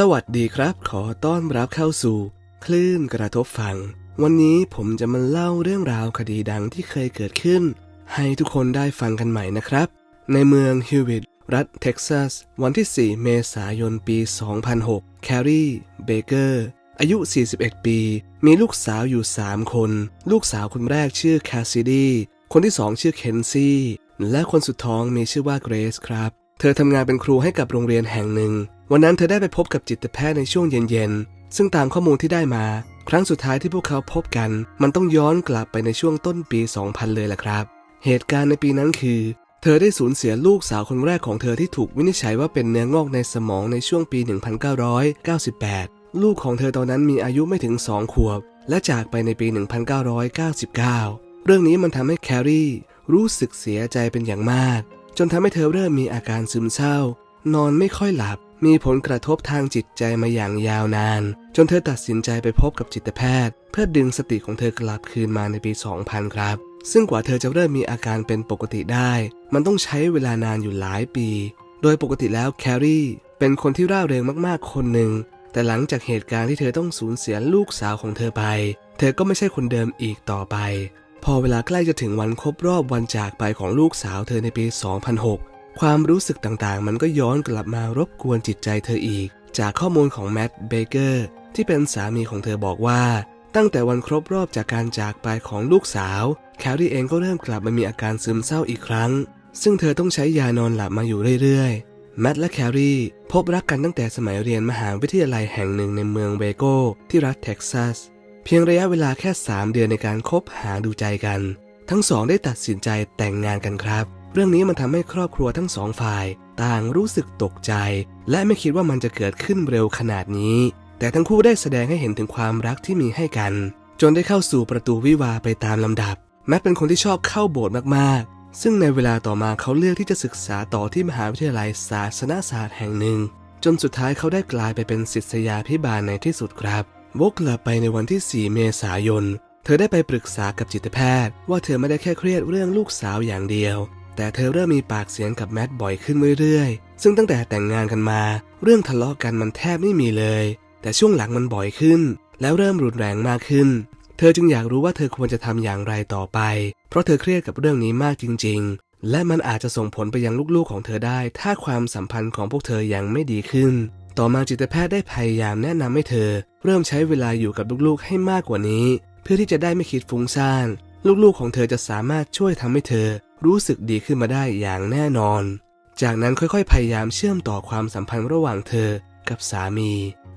สวัสดีครับ ขอต้อนรับเข้าสู่ คลื่นกระทบฟัง วันนี้ผมจะมาเล่าเรื่องราวคดีดังที่เคยเกิดขึ้น ให้ทุกคนได้ฟังกันใหม่นะครับ ในเมืองฮิววิตรัฐเท็กซัส วันที่ 4 เมษายนปี 2006 แครีเบเกอร์อายุ 41 ปี มีลูกสาวอยู่ 3 คน ลูกสาวคนแรกชื่อแคสซิดีคนที่ 2 ชื่อเคนซี่และคนสุดท้องมีชื่อว่าเกรซครับ เธอทำงานเป็นครูให้กับโรงเรียนแห่งหนึ่ง วันนั้นเธอได้ไปพบกับจิตแพทย์ในช่วงเย็นๆ ซึ่งตามข้อมูลที่ได้มา ครั้งสุดท้ายที่พวกเขาพบกัน มันต้องย้อนกลับไปในช่วงต้นปี 2000 เลยล่ะครับ เหตุการณ์ในปีนั้นคือ เธอได้สูญเสียลูกสาวคนแรกของเธอที่ถูกวินิจฉัยว่าเป็นเนื้องอกในสมองในช่วงปี 1998 ลูกของเธอตอนนั้นมีอายุไม่ถึง 2 ขวบ และจากไปในปี 1999 เรื่องนี้มันทำให้แครี่รู้สึกเสียใจเป็นอย่างมาก จนทำให้เธอเริ่มมีอาการซึมเศร้า นอนไม่ค่อยหลับ มีผลกระทบทางจิตใจมาอย่างยาวนาน จนเธอตัดสินใจไปพบกับจิตแพทย์ เพื่อดึงสติของเธอกลับคืนมาในปี 2000 ครับ ซึ่งกว่าเธอจะเริ่มมีอาการเป็นปกติได้ มันต้องใช้เวลานานอยู่หลายปี โดยปกติแล้วแครี่เป็นคนที่ร่าเริงมากๆคนหนึ่งแต่หลังจากเหตุการณ์ที่เธอต้องสูญเสียลูกสาวของเธอไป เธอก็ไม่ใช่คนเดิมอีกต่อไป พอเวลาใกล้จะถึงวันครบรอบวันจากไปของลูกสาวเธอในปี 2006 ความรู้สึกต่างๆ มันก็ย้อนกลับมารบกวนจิตใจเธออีก จากข้อมูลของแมตต์เบเกอร์ที่เป็นสามีของเธอบอกว่า ตั้งแต่วันครบรอบจากการจากไปของลูกสาว แคลรี่เองก็เริ่มกลับมามีอาการซึมเศร้าอีกครั้ง ซึ่งเธอต้องใช้ยานอนหลับมาอยู่เรื่อยๆ แมตต์และแคลรี่พบรักกันตั้งแต่สมัยเรียนมหาวิทยาลัยแห่งหนึ่งในเมืองเวโกที่รัฐเท็กซัส เพียงระยะเวลาแค่ 3 เดือนในการคบหาดูใจกัน ทั้งสองได้ตัดสินใจแต่งงานกันครับ เรื่องนี้มันทำให้ครอบครัวทั้งสองฝ่าย ต่างรู้สึกตกใจ และไม่คิดว่ามันจะเกิดขึ้นเร็วขนาดนี้ แต่ทั้งคู่ได้แสดงให้เห็นถึงความรักที่มีให้กัน จนได้เข้าสู่ประตูวิวาไปตามลำดับ แมทเป็นคนที่ชอบเข้าโบสถ์มากๆ ซึ่งในเวลาต่อมาเขาเลือกที่จะศึกษาต่อที่มหาวิทยาลัยศาสนศาสตร์แห่งหนึ่ง จนสุดท้ายเขาได้กลายไปเป็นศิษยาพิบาลในที่สุดครับ วกกลับไปในวันที่ 4 เมษายน เธอได้ไปปรึกษากับจิตแพทย์ ว่าเธอไม่ได้แค่เครียดเรื่องลูกสาวอย่างเดียว แต่เธอเริ่มมีปากเสียงกับแมทบ่อยขึ้นเรื่อยๆ ซึ่งตั้งแต่แต่งงานกันมา เรื่องทะเลาะกันมันแทบไม่มีเลย แต่ช่วงหลังมันบ่อยขึ้น แล้วเริ่มรุนแรงมากขึ้น เธอจึงอยากรู้ว่าเธอควรจะทำอย่างไรต่อไป เพราะเธอเครียดกับเรื่องนี้มากจริง ๆ และมันอาจจะส่งผลไปยังลูกๆของเธอได้ ถ้าความสัมพันธ์ของพวกเธอยังไม่ดีขึ้น ต่อมาจิตแพทย์ได้พยายามแนะนำให้เธอ เริ่มใช้เวลาอยู่กับลูกๆให้มากกว่านี้ เพื่อที่จะได้ไม่คิดฟุ้งซ่าน ลูกๆของเธอจะสามารถช่วยทำให้เธอ รู้สึกดีขึ้นมาได้อย่างแน่นอน จากนั้นค่อยๆ พยายามเชื่อมต่อความสัมพันธ์ระหว่างเธอกับสามี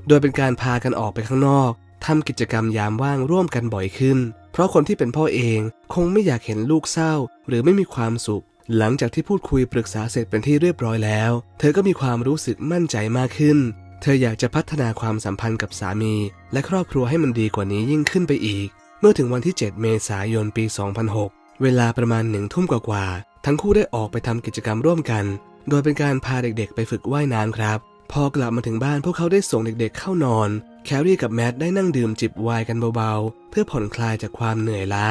โดยเป็นการพากันออกไปข้างนอกทำกิจกรรมยามว่างร่วมกันบ่อยขึ้น เพราะคนที่เป็นพ่อเองคงไม่อยากเห็นลูกเศร้า หรือไม่มีความสุข หลังจากที่พูดคุยปรึกษาเสร็จเป็นที่เรียบร้อยแล้ว เธอก็มีความรู้สึกมั่นใจมากขึ้น เธออยากจะพัฒนาความสัมพันธ์กับสามี และครอบครัวให้มันดีกว่านี้ยิ่งขึ้นไปอีก เมื่อถึงวันที่ 7 เมษายนปี 2006 เวลาประมาณหนึ่งทุ่มกว่าๆทั้งคู่ได้ออกไปทำกิจกรรมร่วมกัน โดยเป็นการพาเด็กๆ ไปฝึกว่ายน้ำครับ พอกลับมาถึงบ้านพวกเขาได้ส่งเด็กๆ เข้านอน แครี่กับแมทได้นั่งดื่มจิบไวน์กันเบาๆ เพื่อผ่อนคลายจากความเหนื่อยล้า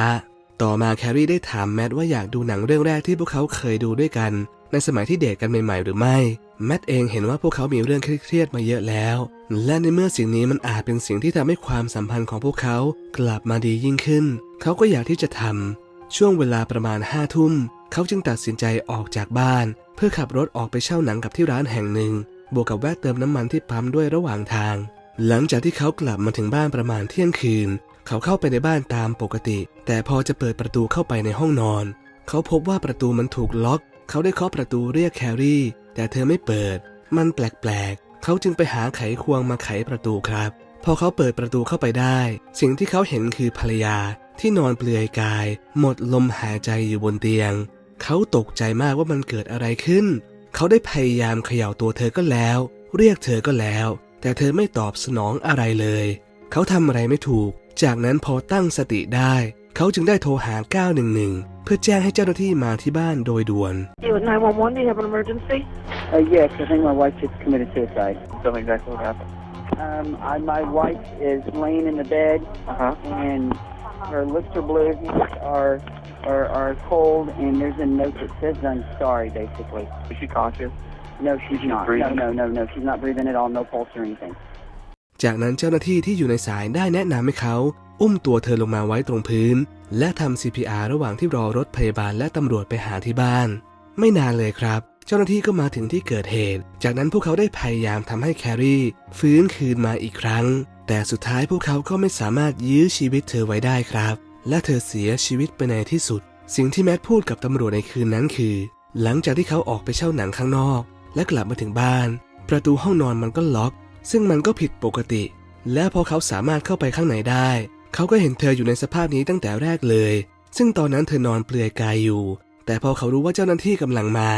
ต่อมาแครี่ได้ถามแมทว่าอยากดูหนังเรื่องแรกที่พวกเขาเคยดูด้วยกัน ในสมัยที่เดทกันใหม่ๆ หรือไม่ แมทเองเห็นว่าพวกเขามีเรื่องเครียดมาเยอะแล้ว และในเมื่อสิ่งนี้มันอาจเป็นสิ่งที่ทำให้ความสัมพันธ์ของพวกเขากลับมาดียิ่งขึ้น เขาก็อยากที่จะทำช่วงเวลาประมาณห้าทุ่ม เขาจึงตัดสินใจออกจากบ้าน เพื่อขับรถออกไปเช่าหนังกับที่ร้านแห่งหนึ่ง บวกกับแวะเติมน้ำมันที่ปั๊มด้วยระหว่างทาง หลังจากที่เขากลับมาถึงบ้านประมาณเที่ยงคืน เขาเข้าไปในบ้านตามปกติ แต่พอจะเปิดประตูเข้าไปในห้องนอน เขาพบว่าประตูมันถูกล็อก เขาได้เคาะประตูเรียกแครี่ แต่เธอไม่เปิด มันแปลกๆ เขาจึงไปหาไขควงมาไขประตูครับ พอเขาเปิดประตูเข้าไปได้ สิ่งที่เขาเห็นคือภรรยาที่นอนเปลือยกาย หมดลมหายใจอยู่บนเตียง เขาตกใจมากว่ามันเกิดอะไรขึ้น เขาได้พยายามเขย่าตัวเธอก็แล้ว เรียกเธอก็แล้ว แต่เธอไม่ตอบสนองอะไรเลย เขาทำอะไรไม่ถูก จากนั้นพอตั้งสติได้ เขาจึงได้โทรหา 911 เพื่อแจ้งให้เจ้าหน้าที่มาที่บ้านโดยด่วน You at 911, do you have an emergency? Uh, yes, I think my wife just committed suicide. Tell me exactly what happened. Um, I, my wife is laying in the bed, Uh huh. and her lips are blue, are, are are cold, and there's a note that says "I'm sorry." Basically, Is she conscious? No, she's not. No, no, no, no. She's not breathing at all. No pulse or anything. จากนั้นเจ้าหน้าที่ที่อยู่ในสายได้แนะนำให้เขา อุ้มตัวเธอลงมาไว้ตรงพื้น และทำ CPR ระหว่างที่รอรถพยาบาลและตำรวจไปหาที่บ้าน ไม่นานเลยครับ เจ้าหน้าที่ก็มาถึงที่เกิดเหตุ จากนั้นพวกเขาได้พยายามทำให้แครี่ฟื้นคืนมาอีกครั้ง แต่สุดท้ายพวกเขาก็ไม่สามารถยื้อชีวิตเธอไว้ได้ครับ และเธอเสียชีวิตไปในที่สุด สิ่งที่แมทพูดกับตำรวจในคืนนั้นคือ หลังจากที่เขาออกไปเช่าหนังข้างนอก และกลับมาถึงบ้าน ประตูห้องนอนมันก็ล็อก ซึ่งมันก็ผิดปกติ และพอเขาสามารถเข้าไปข้างในได้ เขาก็เห็นเธออยู่ในสภาพนี้ตั้งแต่แรกเลย ซึ่งตอนนั้นเธอนอนเปลือยกายอยู่ แต่พอเขารู้ว่าเจ้าหน้าที่กำลังมา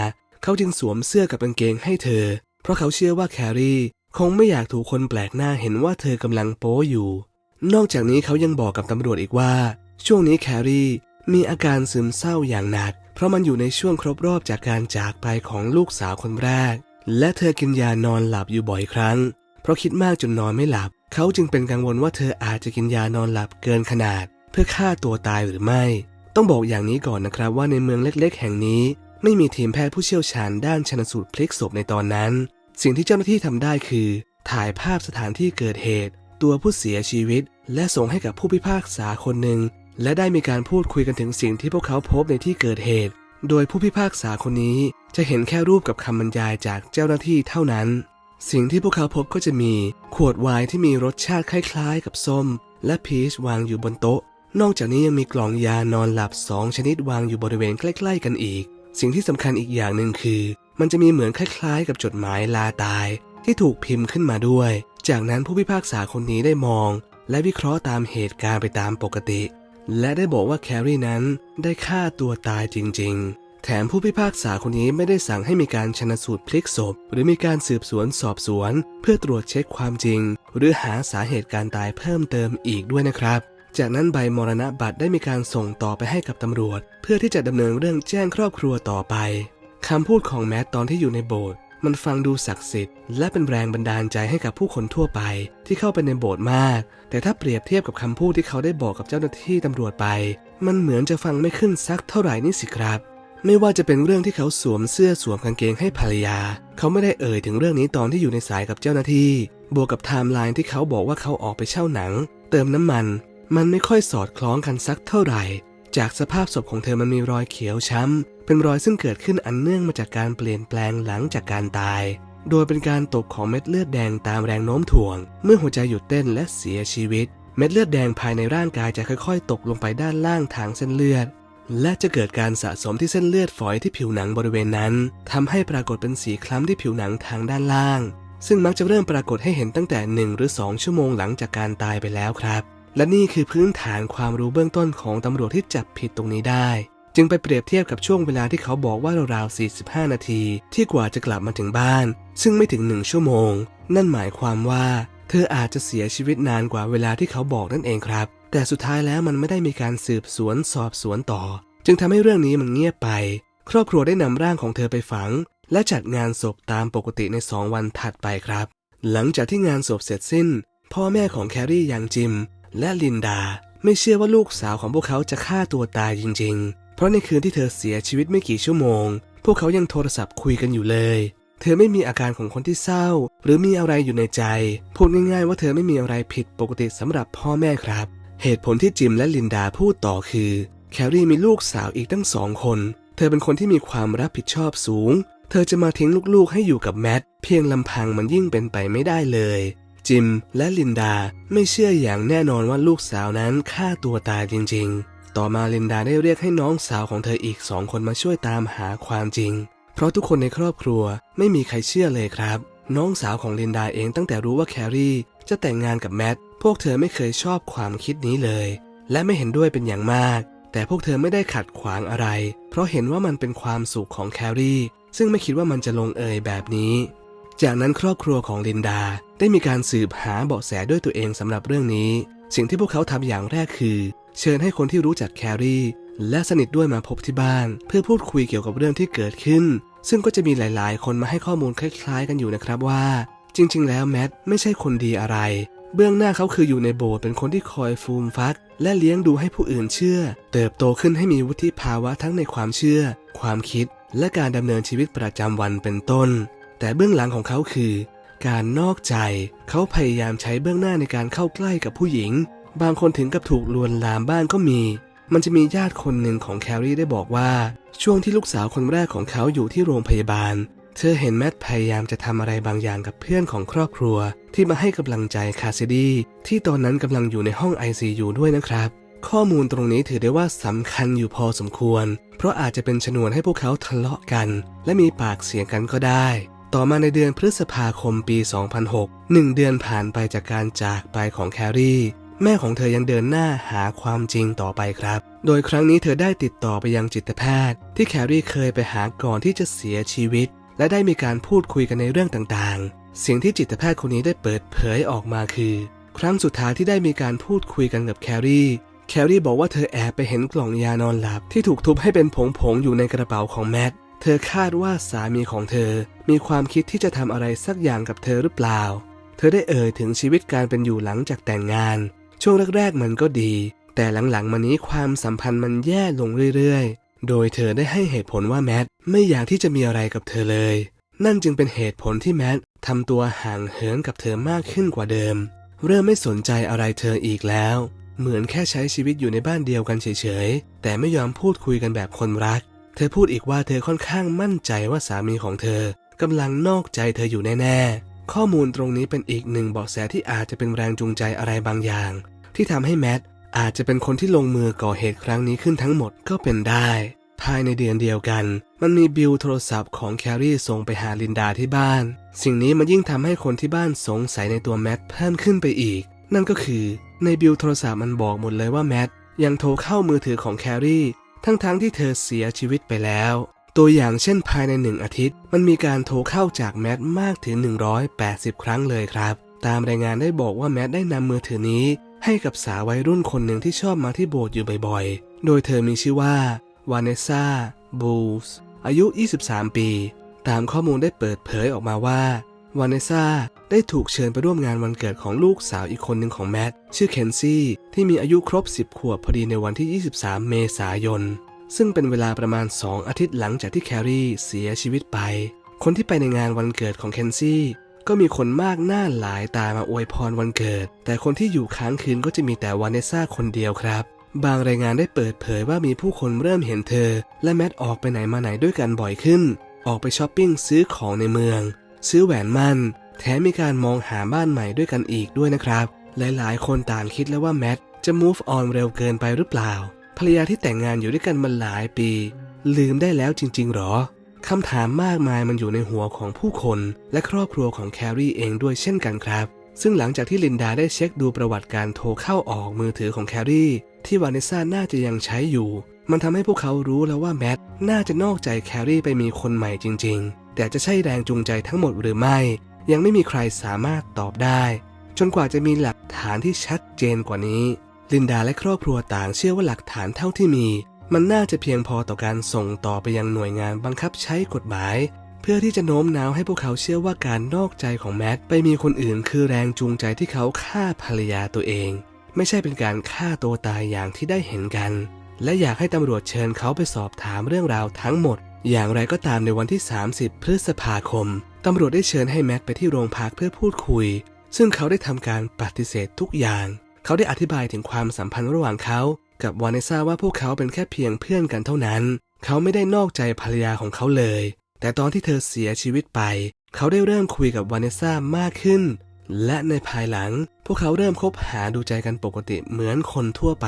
เขาจึงสวมเสื้อกับกางเกงให้เธอ เพราะเขาเชื่อว่าแครี่คงไม่อยากถูกคนแปลกหน้าเห็นว่าเธอกำลังโป๊อยู่ นอกจากนี้เขายังบอกกับตำรวจอีกว่า ช่วงนี้แครี่มีอาการซึมเศร้าอย่างหนัก เพราะมันอยู่ในช่วงครบรอบจากการจากไปของลูกสาวคนแรก และเธอกินยานอนหลับอยู่บ่อยครั้ง เพราะคิดมากจนนอนไม่หลับ เขาจึงเป็นกังวลว่าเธออาจจะกินยานอนหลับเกินขนาด เพื่อฆ่าตัวตายหรือไม่ ต้องบอกอย่างนี้ก่อนนะครับว่าในเมืองเล็ก ๆ แห่งนี้ ไม่มีทีมแพทย์ผู้เชี่ยวชาญด้านชนสูตรพลิกศพในตอนนั้น สิ่งที่เจ้าหน้าที่ทำได้คือ ถ่ายภาพสถานที่เกิดเหตุ ตัวผู้เสียชีวิต และส่งให้กับผู้พิพากษาคนหนึ่งและได้มีการพูดคุยกันถึงสิ่งที่พวกเขาพบในที่เกิดเหตุ โดยผู้พิพากษาคนนี้จะเห็นแค่รูปกับคำบรรยายจากเจ้าหน้าที่เท่านั้น สิ่งที่พวกเขาพบก็จะมีขวดไวน์ที่มีรสชาติคล้ายๆ กับส้ม และพีชวางอยู่บนโต๊ะ นอกจากนี้ยังมีกล่องยานอนหลับสองชนิดวางอยู่บริเวณใกล้ ๆ กันอีก สิ่งที่สำคัญอีกอย่างหนึ่งคือ มันจะมีเหมือนคล้ายๆ กับจดหมายลาตาย ที่ถูกพิมพ์ขึ้นมาด้วย จากนั้นผู้พิพากษาคนนี้ได้มอง และวิเคราะห์ตามเหตุการณ์ไปตามปกติ และได้บอกว่าแครี่นั้นได้ฆ่าตัวตายจริง ๆ แถมผู้พิพากษาคนนี้ไม่ได้สั่งให้มีการชนสูตรพลิกศพ หรือมีการสืบสวนสอบสวน เพื่อตรวจเช็คความจริง หรือหาสาเหตุการตายเพิ่มเติมอีกด้วยนะครับ จากนั้นใบมรณบัตรได้มีการส่งต่อไปให้กับตำรวจ เพื่อที่จะดำเนินเรื่องแจ้งครอบครัวต่อไปคำพูดของแมทตอนที่อยู่ในโบสถ์มันฟังดูศักดิ์สิทธิ์และเป็นแรงบันดาลใจให้กับผู้คนทั่วไป ที่เข้าไปในโบสถ์มาก แต่ถ้าเปรียบเทียบกับคำพูดที่เขาได้บอกกับเจ้าหน้าที่ตำรวจไป มันเหมือนจะฟังไม่ขึ้นสักเท่าไหร่นี่สิครับ ไม่ว่าจะเป็นเรื่องที่เขาสวมเสื้อสวมกางเกงให้ภรรยา เขาไม่ได้เอ่ยถึงเรื่องนี้ตอนที่อยู่ในสายกับเจ้าหน้าที่ บวกกับไทม์ไลน์ที่เขาบอกว่าเขาออกไปเช่าหนัง เติมน้ำมัน มันไม่ค่อยสอดคล้องกันสักเท่าไหร่ จากสภาพศพของเธอมันมีรอยเขียวช้ำ เป็นรอยซึ่งเกิดขึ้นอันเนื่องมาจากการเปลี่ยนแปลงหลังจากการตาย โดยเป็นการตกของเม็ดเลือดแดงตามแรงโน้มถ่วง เมื่อหัวใจหยุดเต้นและเสียชีวิต เม็ดเลือดแดงภายในร่างกายจะค่อย ๆ ตกลงไปด้านล่างทางเส้นเลือด และจะเกิดการสะสมที่เส้นเลือดฝอยที่ผิวหนังบริเวณนั้นทำให้ปรากฏเป็นสีคล้ำที่ผิวหนังทางด้านล่าง ซึ่งมักจะเริ่มปรากฏให้เห็นตั้งแต่ 1 หรือ 2 ชั่วโมงหลังจากการตายไปแล้วครับ และนี่คือพื้นฐานความรู้เบื้องต้นของตำรวจที่จับผิดตรงนี้ได้ จึงไปเปรียบเทียบกับช่วงเวลาที่เขาบอกว่าราวๆ45 นาที ที่กว่าจะกลับมาถึงบ้าน ซึ่งไม่ถึง1ชั่วโมง นั่นหมายความว่า เธออาจจะเสียชีวิตนานกว่าเวลาที่เขาบอกนั่นเองครับ แต่สุดท้ายแล้วมันไม่ได้มีการสืบสวนสอบสวนต่อ จึงทำให้เรื่องนี้มันเงียบไป ครอบครัวได้นำร่างของเธอไปฝัง และจัดงานศพตามปกติในสองวันถัดไปครับ หลังจากที่งานศพเสร็จสิ้น พ่อแม่ของแครี่ย่างจิม และลินดา ไม่เชื่อว่าลูกสาวของพวกเขาจะฆ่าตัวตายจริง ๆ เพราะในคืนที่เธอเสียชีวิตไม่กี่ชั่วโมง พวกเขายังโทรศัพท์คุยกันอยู่เลยเธอไม่มีอาการของคนที่เศร้า หรือมีอะไรอยู่ในใจ พูดง่ายๆว่าเธอไม่มีอะไรผิดปกติสำหรับพ่อแม่ครับ เหตุผลที่จิมและลินดาพูดต่อคือ แคลรี่มีลูกสาวอีกตั้งสองคน เธอเป็นคนที่มีความรับผิดชอบสูง เธอจะมาทิ้งลูกๆให้อยู่กับแมทเพียงลำพังมันยิ่งเป็นไปไม่ได้เลย จิมและลินดาไม่เชื่ออย่างแน่นอนว่าลูกสาวนั้นฆ่าตัวตายจริง ๆ ต่อมาลินดาได้เรียกให้น้องสาวของเธออีกสองคนมาช่วยตามหาความจริง เพราะทุกคนในครอบครัวไม่มีใครเชื่อเลยครับ น้องสาวของลินดาเองตั้งแต่รู้ว่าแครี่จะแต่งงานกับแมท พวกเธอไม่เคยชอบความคิดนี้เลย และไม่เห็นด้วยเป็นอย่างมาก แต่พวกเธอไม่ได้ขัดขวางอะไร เพราะเห็นว่ามันเป็นความสุขของแครี่ ซึ่งไม่คิดว่ามันจะลงเอยแบบนี้ จากนั้นครอบครัวของลินดาได้มีการสืบหาเบาะแสด้วยตัวเองสำหรับเรื่องนี้ สิ่งที่พวกเขาทำอย่างแรกคือ เชิญให้คนที่รู้จักแครี่ และสนิทด้วยมาพบที่บ้าน เพื่อพูดคุยเกี่ยวกับเรื่องที่เกิดขึ้น ซึ่งก็จะมีหลาย ๆ คนมาให้ข้อมูลคล้าย ๆ กันอยู่นะครับว่าจริง ๆ แล้วแมทไม่ใช่คนดีอะไร เบื้องหน้าเขาคืออยู่ในโบสถ์เป็นคนที่คอยฟูมฟัก และเลี้ยงดูให้ผู้อื่นเชื่อ เติบโตขึ้นให้มีวุฒิภาวะทั้งในความเชื่อ ความคิด และการดำเนินชีวิตประจำวันเป็นต้น แต่เบื้องหลังของเขาคือ การนอกใจ เขาพยายามใช้เบื้องหน้าในการเข้าใกล้กับผู้หญิง บางคนถึงกับถูกลวนลามบ้างก็มี มันจะมีญาติคนหนึ่งของแคลรี่ได้บอกว่า ช่วงที่ลูกสาวคนแรกของเขาอยู่ที่โรงพยาบาล เธอเห็นแมทพยายามจะทำอะไรบางอย่างกับเพื่อนของครอบครัว ที่มาให้กำลังใจคาซิดี้ที่ตอนนั้นกำลังอยู่ในห้อง ICU ด้วยนะครับ ข้อมูลตรงนี้ถือได้ว่าสำคัญอยู่พอสมควร เพราะอาจจะเป็นชนวนให้พวกเขาทะเลาะกัน และมีปากเสียงกันก็ได้ ต่อมาในเดือนพฤษภาคมปี 2006หนึ่งเดือนผ่านไปจากการจากไปของแครี่แม่ของเธอยังเดินหน้าหาความจริงต่อไปครับ โดยครั้งนี้เธอได้ติดต่อไปยังจิตแพทย์ ที่แครี่เคยไปหาก่อนที่จะเสียชีวิต และได้มีการพูดคุยกันในเรื่องต่างๆ สิ่งที่จิตแพทย์คนนี้ได้เปิดเผยออกมาคือ ครั้งสุดท้ายที่ได้มีการพูดคุยกันกับแคลรี่แคลรี่บอกว่าเธอแอบไปเห็นกล่องยานอนหลับที่ถูกทุบให้เป็นผงๆอยู่ในกระเป๋าของแมทเธอคาดว่าสามีของเธอ มีความคิดที่จะทำอะไรสักอย่างกับเธอหรือเปล่า เธอได้เอ่ยถึงชีวิตการเป็นอยู่หลังจากแต่งงาน ช่วงแรกๆมันก็ดี แต่หลังๆมานี้ความสัมพันธ์มันแย่ลงเรื่อยๆ โดยเธอได้ให้เหตุผลว่าแมท ไม่อยากที่จะมีอะไรกับเธอเลย นั่นจึงเป็นเหตุผลที่แมททำตัวห่างเหินกับเธอมากขึ้นกว่าเดิม เริ่มไม่สนใจอะไรเธออีกแล้ว เหมือนแค่ใช้ชีวิตอยู่ในบ้านเดียวกันเฉยๆ แต่ไม่ยอมพูดคุยกันแบบคนรัก เธอพูดอีกว่าเธอค่อนข้างมั่นใจว่าสามีของเธอกำลังนอกใจเธออยู่แน่ๆ ข้อมูลตรงนี้เป็นอีกหนึ่งเบาะแสที่อาจจะเป็นแรงจูงใจอะไรบางอย่าง ที่ทำให้แมทอาจจะเป็นคนที่ลงมือก่อเหตุครั้งนี้ขึ้นทั้งหมดก็เป็นได้ ภายในเดือนเดียวกัน มันมีบิลโทรศัพท์ของแครี่ส่งไปหาลินดาที่บ้าน สิ่งนี้มันยิ่งทำให้คนที่บ้านสงสัยในตัวแมทเพิ่มขึ้นไปอีก นั่นก็คือในบิลโทรศัพท์มันบอกหมดเลยว่าแมทยังโทรเข้ามือถือของแครี่ทั้งๆทที่เธอเสียชีวิตไปแล้ว ตัวอย่างเช่นภายในหนึ่งอาทิตย์ มันมีการโทรเข้าจากแมทมากถึง 180 ครั้งเลยครับ ตามรายงานได้บอกว่าแมทได้นำมือถือนี้ ให้กับสาววัยรุ่นคนหนึ่งที่ชอบมาที่โบสถ์อยู่บ่อยๆ โดยเธอมีชื่อว่า วานเนซ่า บูลส์ อายุ 23 ปี ตามข้อมูลได้เปิดเผยออกมาว่าวานเนซ่าได้ถูกเชิญไปร่วมงานวันเกิดของลูกสาวอีกคนหนึ่งของแมท ชื่อเคนซี่ ที่มีอายุครบ 10 ขวบพอดีในวันที่ 23 เมษายน ซึ่งเป็นเวลาประมาณ 2 อาทิตย์หลังจากที่แครี่เสียชีวิตไป คนที่ไปในงานวันเกิดของเคนซี่ก็มีคนมากหน้าหลายตามาอวยพรวันเกิด แต่คนที่อยู่ค้างคืนก็จะมีแต่วานเนซ่าคนเดียวครับ บางรายงานได้เปิดเผยว่ามีผู้คนเริ่มเห็นเธอ และแมทออกไปไหนมาไหนด้วยกันบ่อยขึ้น ออกไปช้อปปิ้งซื้อของในเมือง ซื้อแหวนมั่น แถมมีการมองหาบ้านใหม่ด้วยกันอีกด้วยนะครับ หลายๆ คนต่างคิดแล้วว่าแมทจะ move on เร็วเกินไปหรือเปล่า ภรรยาที่แต่งงานอยู่ด้วยกันมาหลายปี ลืมได้แล้วจริง ๆ หรอคำถามมากมายมันอยู่ในหัวของผู้คน และครอบครัวของแครี่เองด้วยเช่นกันครับ ซึ่งหลังจากที่ลินดาได้เช็คดูประวัติการโทรเข้าออกมือถือของแครี่ ที่วานิซ่าน่าจะยังใช้อยู่ มันทำให้พวกเขารู้แล้วว่าแมทน่าจะนอกใจแครี่ไปมีคนใหม่จริง ๆ แต่จะใช่แรงจูงใจทั้งหมดหรือไม่ ยังไม่มีใครสามารถตอบได้ จนกว่าจะมีหลักฐานที่ชัดเจนกว่านี้ ลินดาและครอบครัวต่างเชื่อว่าหลักฐานเท่าที่มี มันน่าจะเพียงพอต่อการส่งต่อไปยังหน่วยงานบังคับใช้กฎหมายเพื่อที่จะโน้มน้าวให้พวกเขาเชื่อว่าการนอกใจของแมทไปมีคนอื่น คือแรงจูงใจที่เขาฆ่าภรรยาตัวเอง ไม่ใช่เป็นการฆ่าตัวตายอย่างที่ได้เห็นกัน และอยากให้ตำรวจเชิญเขาไปสอบถามเรื่องราวทั้งหมด อย่างไรก็ตามในวันที่ 30 พฤษภาคมตำรวจได้เชิญให้แมทไปที่โรงพักเพื่อพูดคุย ซึ่งเขาได้ทำการปฏิเสธทุกอย่าง เขาได้อธิบายถึงความสัมพันธ์ระหว่างเขากับวานเนซ่าว่าพวกเขาเป็นแค่เพียงเพื่อนกันเท่านั้น เขาไม่ได้นอกใจภรรยาของเขาเลย แต่ตอนที่เธอเสียชีวิตไป เขาได้เริ่มคุยกับวานเนซ่ามากขึ้น และในภายหลังพวกเขาเริ่มคบหาดูใจกันปกติเหมือนคนทั่วไป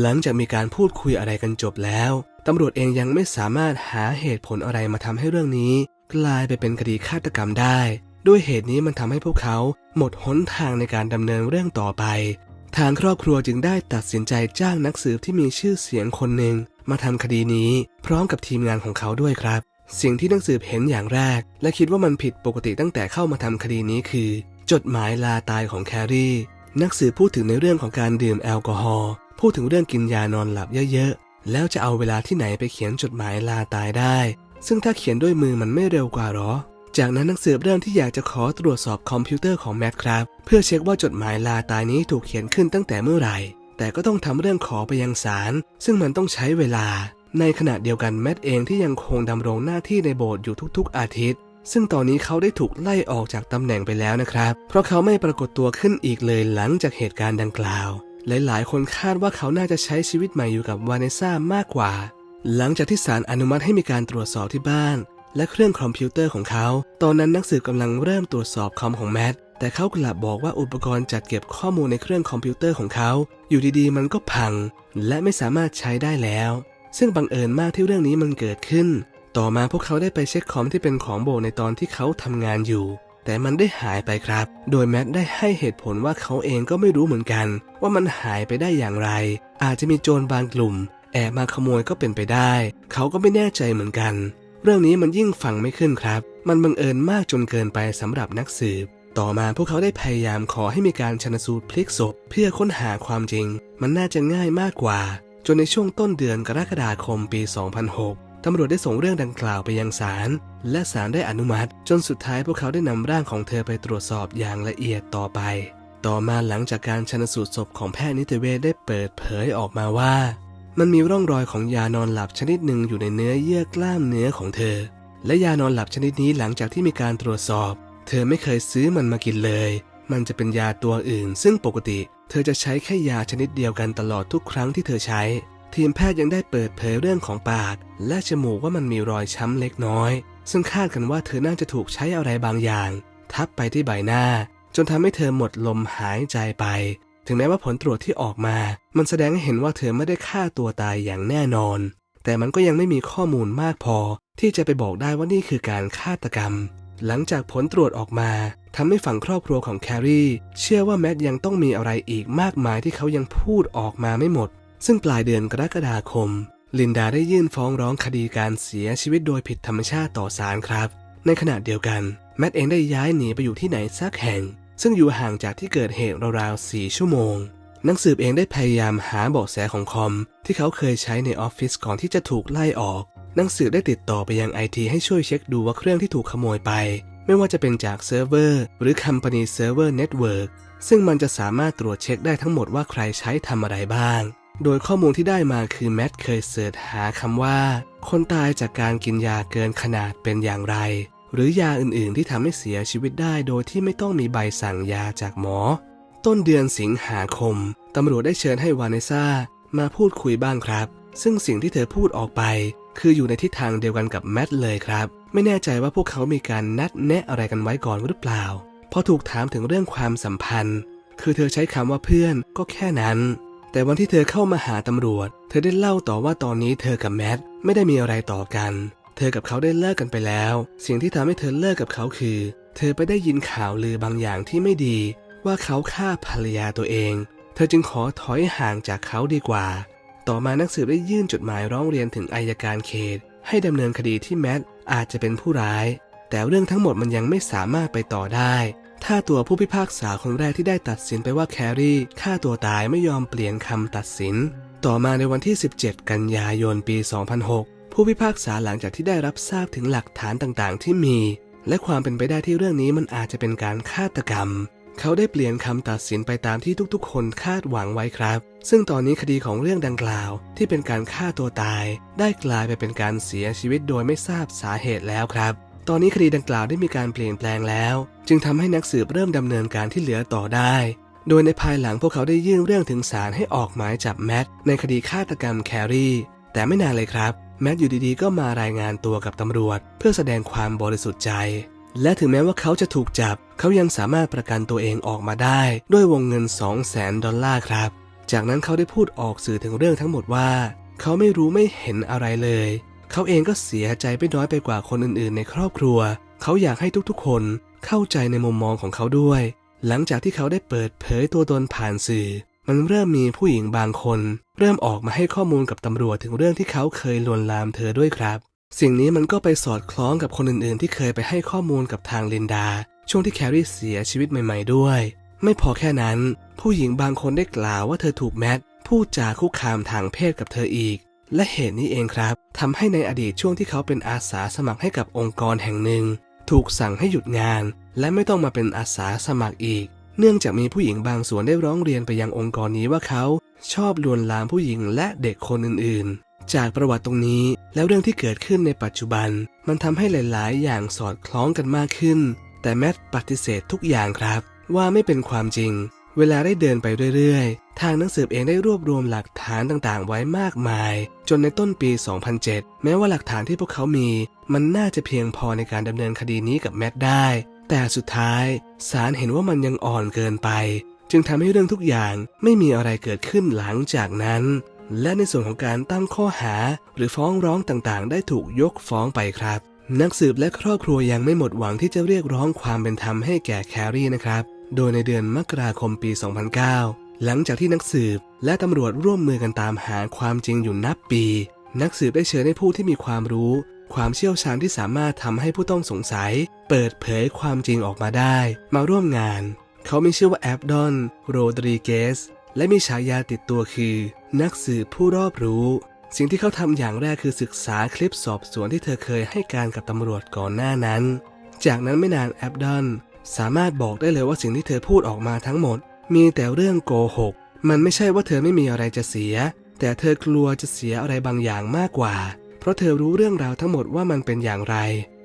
หลังจากมีการพูดคุยอะไรกันจบแล้วตำรวจเองยังไม่สามารถหาเหตุผลอะไรมาทำให้เรื่องนี้ กลายไปเป็นคดีฆาตกรรมได้ ด้วยเหตุนี้มันทำให้พวกเขาหมดหนทางในการดำเนินเรื่องต่อไป ทางครอบครัวจึงได้ตัดสินใจจ้างนักสืบที่มีชื่อเสียงคนหนึ่งมาทำคดีนี้ พร้อมกับทีมงานของเขาด้วยครับ สิ่งที่นักสืบเห็นอย่างแรก และคิดว่ามันผิดปกติตั้งแต่เข้ามาทำคดีนี้คือ จดหมายลาตายของแครี่ นักสืบพูดถึงในเรื่องของการดื่มแอลกอฮอล์พูดถึงเรื่องกินยานอนหลับเยอะๆ แล้วจะเอาเวลาที่ไหนไปเขียนจดหมายลาตายได้ ซึ่งถ้าเขียนด้วยมือมันไม่เร็วกว่าหรอ จากนั้นนักสืบเริ่มที่อยากจะขอตรวจสอบคอมพิวเตอร์ของแมทครับ เพื่อเช็คว่าจดหมายลาตายนี้ถูกเขียนขึ้นตั้งแต่เมื่อไหร่ แต่ก็ต้องทำเรื่องขอไปยังศาลซึ่งมันต้องใช้เวลา ในขณะเดียวกันแมทเองที่ยังคงดำรงหน้าที่ในโบสถ์อยู่ทุกๆอาทิตย์ ซึ่งตอนนี้เขาได้ถูกไล่ออกจากตำแหน่งไปแล้วนะครับ เพราะเขาไม่ปรากฏตัวขึ้นอีกเลยหลังจากเหตุการณ์ดังกล่าว หลายๆ คนคาดว่าเขาน่าจะใช้ชีวิตใหม่อยู่กับวาเนซ่ามากกว่า หลังจากที่ศาลอนุมัติให้มีการตรวจสอบที่บ้าน และเครื่องคอมพิวเตอร์ของเขา ตอนนั้นนักสืบกำลังเริ่มตรวจสอบคอมของแมทแต่เขากลับบอกว่าอุปกรณ์จัดเก็บข้อมูลในเครื่องคอมพิวเตอร์ของเขา อยู่ดีๆ มันก็พัง และไม่สามารถใช้ได้แล้ว ซึ่งบังเอิญมากที่เรื่องนี้มันเกิดขึ้น ต่อมาพวกเขาได้ไปเช็คคอมที่เป็นของโบในตอนที่เขาทำงานอยู่ แต่มันได้หายไปครับ โดยแมทได้ให้เหตุผลว่าเขาเองก็ไม่รู้เหมือนกัน ว่ามันหายไปได้อย่างไร อาจจะมีโจรบางกลุ่ม แอบมาขโมยก็เป็นไปได้ เขาก็ไม่แน่ใจเหมือนกัน เรื่องนี้มันยิ่งฟังไม่ขึ้นครับ มันบังเอิญมากจนเกินไปสำหรับนักสืบ ต่อมาพวกเขาได้พยายามขอให้มีการชนสูตรพลิกศพเพื่อค้นหาความจริง มันน่าจะง่ายมากกว่า จนในช่วงต้นเดือนกรกฎาคมปี 2006 ตำรวจได้ส่งเรื่องดังกล่าวไปยังศาลและศาลได้อนุมัติ จนสุดท้ายพวกเขาได้นำร่างของเธอไปตรวจสอบอย่างละเอียดต่อไป ต่อมาหลังจากการชนสูตรศพของแพทย์นิติเวชได้เปิดเผยออกมาว่า มันมีร่องรอยของยานอนหลับชนิดหนึ่งอยู่ในเนื้อเยื่อกล้ามเนื้อของเธอ และยานอนหลับชนิดนี้หลังจากที่มีการตรวจสอบ เธอไม่เคยซื้อมันมากินเลย มันจะเป็นยาตัวอื่น ซึ่งปกติ เธอจะใช้แค่ยาชนิดเดียวกันตลอดทุกครั้งที่เธอใช้ ทีมแพทย์ยังได้เปิดเผยเรื่องของปาก และจมูกว่ามันมีรอยช้ำเล็กน้อย ซึ่งคาดกันว่าเธอน่าจะถูกใช้อะไรบางอย่าง ทับไปที่ใบหน้า จนทำให้เธอหมดลมหายใจไป ถึงแม้ว่าผลตรวจที่ออกมา มันแสดงให้เห็นว่าเธอไม่ได้ฆ่าตัวตายอย่างแน่นอน แต่มันก็ยังไม่มีข้อมูลมากพอ ที่จะไปบอกได้ว่านี่คือการฆาตกรรม หลังจากผลตรวจออกมาทำให้ฝั่งครอบครัวของแครีเชื่อว่าแมทยังต้องมีอะไรอีกมากมายที่เขายังพูดออกมาไม่หมด ซึ่งปลายเดือนกรกฎาคม ลินดาได้ยื่นฟ้องร้องคดีการเสียชีวิตโดยผิดธรรมชาติต่อศาลครับ ในขณะเดียวกัน แมทเองได้ย้ายหนีไปอยู่ที่ไหนสักแห่ง ซึ่งอยู่ห่างจากที่เกิดเหตุราวๆ4ชั่วโมง นักสืบเองได้พยายามหาเบาะแสของคอม ที่เขาเคยใช้ในออฟฟิศก่อนที่จะถูกไล่ออกนักสืบได้ติดต่อไปยังไอทีให้ช่วยเช็คดูว่าเครื่องที่ถูกขโมยไป ไม่ว่าจะเป็นจากเซิร์ฟเวอร์หรือ Company Server Network ซึ่งมันจะสามารถตรวจเช็คได้ทั้งหมดว่าใครใช้ทำอะไรบ้าง โดยข้อมูลที่ได้มาคือแมทเคยเสิร์ชหาคำว่า คนตายจากการกินยาเกินขนาดเป็นอย่างไร หรือยาอื่นๆ ที่ทำให้เสียชีวิตได้โดยที่ไม่ต้องมีใบสั่งยาจากหมอ ต้นเดือนสิงหาคมตำรวจได้เชิญให้วานิซ่ามาพูดคุยบ้างครับ ซึ่งสิ่งที่เธอพูดออกไป คืออยู่ในทิศทางเดียวกันกับแมทเลยครับ ไม่แน่ใจว่าพวกเขามีการนัดแนะอะไรกันไว้ก่อนหรือเปล่าพอถูกถามถึงเรื่องความสัมพันธ์ คือเธอใช้คำว่าเพื่อนก็แค่นั้น แต่วันที่เธอเข้ามาหาตำรวจ เธอได้เล่าต่อว่าตอนนี้เธอกับแมทไม่ได้มีอะไรต่อกัน เธอกับเขาได้เลิกกันไปแล้ว สิ่งที่ทำให้เธอเลิกกับเขาคือ เธอไปได้ยินข่าวลือบางอย่างที่ไม่ดี ว่าเขาฆ่าภรรยาตัวเอง เธอจึงขอถอยห่างจากเขาดีกว่า ต่อมานักสืบได้ยื่นจดหมายร้องเรียนถึงอายการเขต ให้ดำเนินคดีที่แมทอาจจะเป็นผู้ร้าย แต่เรื่องทั้งหมดมันยังไม่สามารถไปต่อได้ ถ้าตัวผู้พิพากษาคนแรกที่ได้ตัดสินไปว่าแครี่ฆ่าตัวตายไม่ยอมเปลี่ยนคำตัดสิน ต่อมาในวันที่ 17 กันยายนปี 2006 ผู้พิพากษาหลังจากที่ได้รับทราบถึงหลักฐานต่างๆ ที่มี และความเป็นไปได้ที่เรื่องนี้มันอาจจะเป็นการฆาตกรรม เขาได้เปลี่ยนคำตัดสินไปตามที่ทุกๆ คนคาดหวังไว้ครับ ซึ่งตอนนี้คดีของเรื่องดังกล่าว ที่เป็นการฆ่าตัวตาย ได้กลายไปเป็นการเสียชีวิตโดยไม่ทราบสาเหตุแล้วครับ ตอนนี้คดีดังกล่าวได้มีการเปลี่ยนแปลงแล้ว จึงทำให้นักสืบเริ่มดำเนินการที่เหลือต่อได้ โดยในภายหลังพวกเขาได้ยื่นเรื่องถึงศาลให้ออกหมายจับแมทในคดีฆาตกรรมแครี่แต่ไม่นานเลยครับ แมทอยู่ดีๆ ก็มารายงานตัวกับตำรวจ เพื่อแสดงความบริสุทธิ์ใจ และถึงแม้ว่าเขาจะถูกจับ เขายังสามารถประกันตัวเองออกมาได้ ด้วยวงเงิน 2 0 0แสนดอลลาร์ครับ จากนั้นเขาได้พูดออกสื่อถึงเรื่องทั้งหมดว่า เขาไม่รู้ไม่เห็นอะไรเลย เขาเองก็เสียใจไม่น้อยไปกว่าคนอื่นๆ ในครอบครัว เขาอยากให้ทุกๆ คนเข้าใจในมุมมองของเขาด้วย หลังจากที่เขาได้เปิดเผยตัวตนผ่านสื่อ มันเริ่มมีผู้หญิงบางคน เริ่มออกมาให้ข้อมูลกับตำรวจถึงเรื่องที่เขาเคยลวนลามเธอด้วยครับ สิ่งนี้มันก็ไปสอดคล้องกับคนอื่นๆ ที่เคยไปให้ข้อมูลกับทางลินดา ช่วงที่แครี่เสียชีวิตใหม่ ๆ ด้วย ไม่พอแค่นั้น ผู้หญิงบางคนได้กล่าวว่าเธอถูกแมทพูดจาคุกคามทางเพศกับเธออีก และเหตุนี้เองครับทำให้ในอดีตช่วงที่เขาเป็นอาสาสมัครให้กับองค์กรแห่งหนึ่ง ถูกสั่งให้หยุดงาน และไม่ต้องมาเป็นอาสาสมัครอีก เนื่องจากมีผู้หญิงบางส่วนได้ร้องเรียนไปยังองค์กรนี้ว่าเขา ชอบลวนลามผู้หญิงและเด็กคนอื่นๆ จากประวัติตรงนี้แล้วเรื่องที่เกิดขึ้นในปัจจุบัน มันทำให้หลาย ๆ อย่างสอดคล้องกันมากขึ้น แต่แมทปฏิเสธทุกอย่างครับ ว่าไม่เป็นความจริง เวลาได้เดินไปเรื่อยๆ ทางนักสืบเองได้รวบรวมหลักฐานต่างๆ ไว้มากมาย จนในต้นปี 2007 แม้ว่าหลักฐานที่พวกเขามี มันน่าจะเพียงพอในการดำเนินคดีนี้กับแมทได้ แต่สุดท้ายศาลเห็นว่ามันยังอ่อนเกินไป จึงทำให้เรื่องทุกอย่างไม่มีอะไรเกิดขึ้นหลังจากนั้น และในส่วนของการตั้งข้อหา หรือฟ้องร้องต่างๆ ได้ถูกยกฟ้องไปครับนักสืบและครอบครัวยังไม่หมดหวังที่จะเรียกร้องความเป็นธรรมให้แก่แครี่นะครับ โดยในเดือนมกราคมปี 2009 หลังจากที่นักสืบและตำรวจร่วมมือกันตามหาความจริงอยู่นับปี นักสืบได้เชิญให้ผู้ที่มีความรู้ ความเชี่ยวชาญที่สามารถทำให้ผู้ต้องสงสัย เปิดเผยความจริงออกมาได้ มาร่วมงาน เขามีชื่อว่าแอบดอนโรดริเกสและมีฉายาติดตัวคือ นักสืบผู้รอบรู้ สิ่งที่เขาทำอย่างแรกคือศึกษาคลิปสอบสวนที่เธอเคยให้การกับตำรวจก่อนหน้านั้น จากนั้นไม่นานแอบดอน สามารถบอกได้เลยว่าสิ่งที่เธอพูดออกมาทั้งหมด มีแต่เรื่องโกหก มันไม่ใช่ว่าเธอไม่มีอะไรจะเสีย แต่เธอกลัวจะเสียอะไรบางอย่างมากกว่า เพราะเธอรู้เรื่องราวทั้งหมดว่ามันเป็นอย่างไร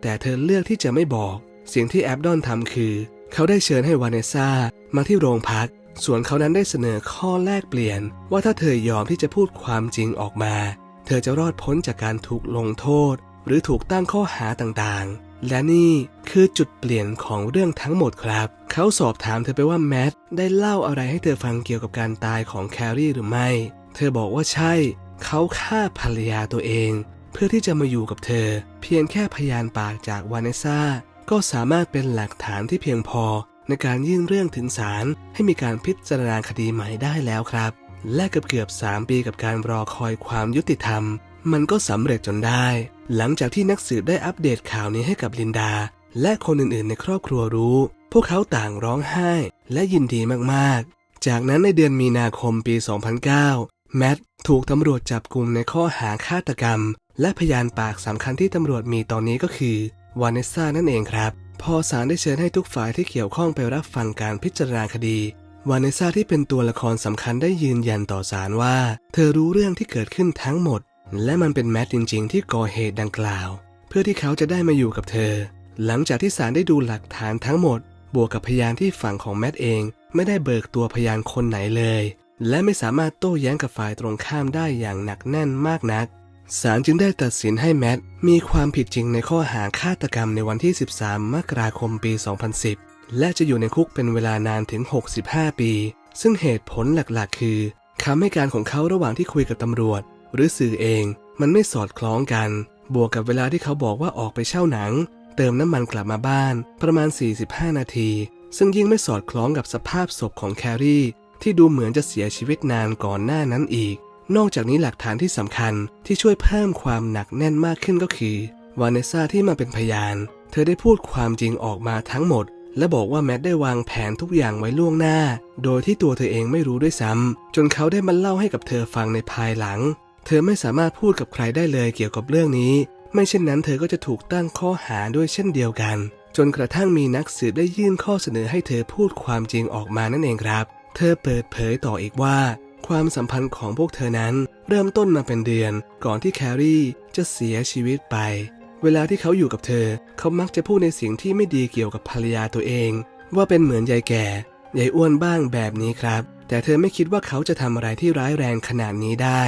แต่เธอเลือกที่จะไม่บอก สิ่งที่แอบดอนทำคือ เขาได้เชิญให้วาเนซ่ามาที่โรงพัก ส่วนเขานั้นได้เสนอข้อแลกเปลี่ยน ว่าถ้าเธอยอมที่จะพูดความจริงออกมา เธอจะรอดพ้นจากการถูกลงโทษ หรือถูกตั้งข้อหาต่างๆ และนี่คือจุดเปลี่ยนของเรื่องทั้งหมดครับ เขาสอบถามเธอไปว่าแมทได้เล่าอะไรให้เธอฟังเกี่ยวกับการตายของแครี่หรือไม่ เธอบอกว่าใช่ เขาฆ่าภรรยาตัวเอง เพื่อที่จะมาอยู่กับเธอ เพียงแค่พยานปากจากวาเนซ่าก็สามารถเป็นหลักฐานที่เพียงพอ ในการยื่นเรื่องถึงศาลให้มีการพิจารณาคดีใหม่ได้แล้วครับ และเกือบเกือบ3ปีกับการรอคอยความยุติธรรม มันก็สำเร็จจนได้ หลังจากที่นักสืบได้อัปเดตข่าวนี้ให้กับลินดา และคนอื่นๆ ในครอบครัวรู้ พวกเขาต่างร้องไห้ และยินดีมากๆ จากนั้นในเดือนมีนาคมปี 2009 แมทถูกตำรวจจับกลุ่มในข้อหาฆาตกรรม และพยานปากสำคัญที่ตำรวจมีตอนนี้ก็คือวานเนซ่านั่นเองครับ พอศาลได้เชิญให้ทุกฝ่ายที่เกี่ยวข้องไปรับฟังการพิจารณาคดีวานเนซ่าที่เป็นตัวละครสำคัญได้ยืนยันต่อศาลว่า เธอรู้เรื่องที่เกิดขึ้นทั้งหมด และมันเป็นแมทจริง ๆ ที่ก่อเหตุดังกล่าว เพื่อที่เขาจะได้มาอยู่กับเธอ หลังจากที่ศาลได้ดูหลักฐานทั้งหมด บวกกับพยานที่ฝั่งของแมทเอง ไม่ได้เบิกตัวพยานคนไหนเลย และไม่สามารถโต้แย้งกับฝ่ายตรงข้ามได้อย่างหนักแน่นมากนักศาลจึงได้ตัดสินให้แมทมีความผิดจริงในข้อหาฆาตกรรมในวันที่ 13 มกราคมปี 2010 และจะอยู่ในคุกเป็นเวลานานถึง 65 ปี ซึ่งเหตุผลหลักๆ คือคำให้การของเขาระหว่างที่คุยกับตำรวจ หรือสื่อเองมันไม่สอดคล้องกัน บวกกับเวลาที่เขาบอกว่าออกไปเช่าหนัง เติมน้ำมันกลับมาบ้าน ประมาณ 45 นาที ซึ่งยิ่งไม่สอดคล้องกับสภาพศพของแครี่ที่ดูเหมือนจะเสียชีวิตนานก่อนหน้านั้นอีก นอกจากนี้หลักฐานที่สำคัญที่ช่วยเพิ่มความหนักแน่นมากขึ้นก็คือวาเนซ่าที่มาเป็นพยาน เธอได้พูดความจริงออกมาทั้งหมด และบอกว่าแมทได้วางแผนทุกอย่างไว้ล่วงหน้า โดยที่ตัวเธอเองไม่รู้ด้วยซ้ำจนเขาได้มาเล่าให้กับเธอฟังในภายหลัง เธอไม่สามารถพูดกับใครได้เลยเกี่ยวกับเรื่องนี้ ไม่เช่นนั้นเธอก็จะถูกตั้งข้อหาด้วยเช่นเดียวกัน จนกระทั่งมีนักสืบได้ยื่นข้อเสนอให้เธอพูดความจริงออกมานั่นเองครับ เธอเปิดเผยต่ออีกว่า ความสัมพันธ์ของพวกเธอนั้นเริ่มต้นมาเป็นเดือน ก่อนที่แครี่จะเสียชีวิตไป เวลาที่เขาอยู่กับเธอ เขามักจะพูดในสิ่งที่ไม่ดีเกี่ยวกับภรรยาตัวเอง ว่าเป็นเหมือนยายแก่ยายอ้วนบ้างแบบนี้ครับ แต่เธอไม่คิดว่าเขาจะทำอะไรที่ร้ายแรงขนาดนี้ได้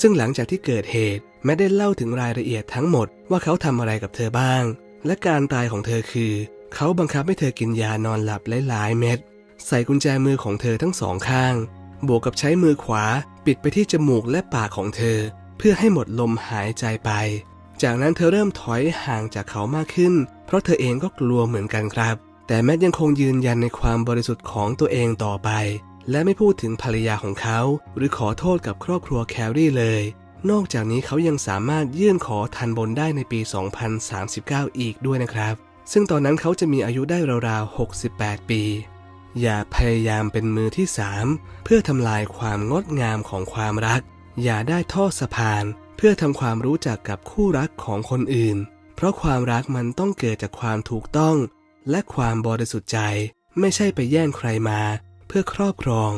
ซึ่งหลังจากที่เกิดเหตุแม้ได้เล่าถึงรายละเอียดทั้งหมดว่าเขาทำอะไรกับเธอบ้าง และการตายของเธอคือ เขาบังคับให้เธอกินยานอนหลับหลายๆเม็ด ใส่กุญแจมือของเธอทั้งสองข้าง บวกกับใช้มือขวา ปิดไปที่จมูกและปากของเธอ เพื่อให้หมดลมหายใจไป จากนั้นเธอเริ่มถอยห่างจากเขามากขึ้น เพราะเธอเองก็กลัวเหมือนกันครับ แต่แมทยังคงยืนยันในความบริสุทธิ์ของตัวเองต่อไป และไม่พูดถึงภรรยาของเขา หรือขอโทษกับครอบครัวแคลรี่เลย นอกจากนี้เขายังสามารถยื่นขอทันบนได้ในปี 2039 อีกด้วยนะครับ ซึ่งตอนนั้นเขาจะมีอายุได้ราวๆ 68 ปี อย่าพยายามเป็นมือที่สามเพื่อทำลายความงดงามของความรัก อย่าได้ทอดสะพาน เพื่อทำความรู้จักกับคู่รักของคนอื่น เพราะความรักมันต้องเกิดจากความถูกต้อง และความบริสุทธิ์ใจ ไม่ใช่ไปแย่งใครมา เพื่อครอบครอง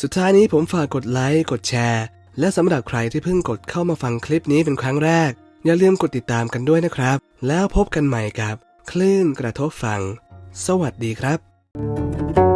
สุดท้ายนี้ผมฝากกดไลค์กดแชร์ และสำหรับใครที่เพิ่งกดเข้ามาฟังคลิปนี้เป็นครั้งแรก อย่าลืมกดติดตามกันด้วยนะครับ แล้วพบกันใหม่กับ คลื่นกระทบฟังสวัสดีครับ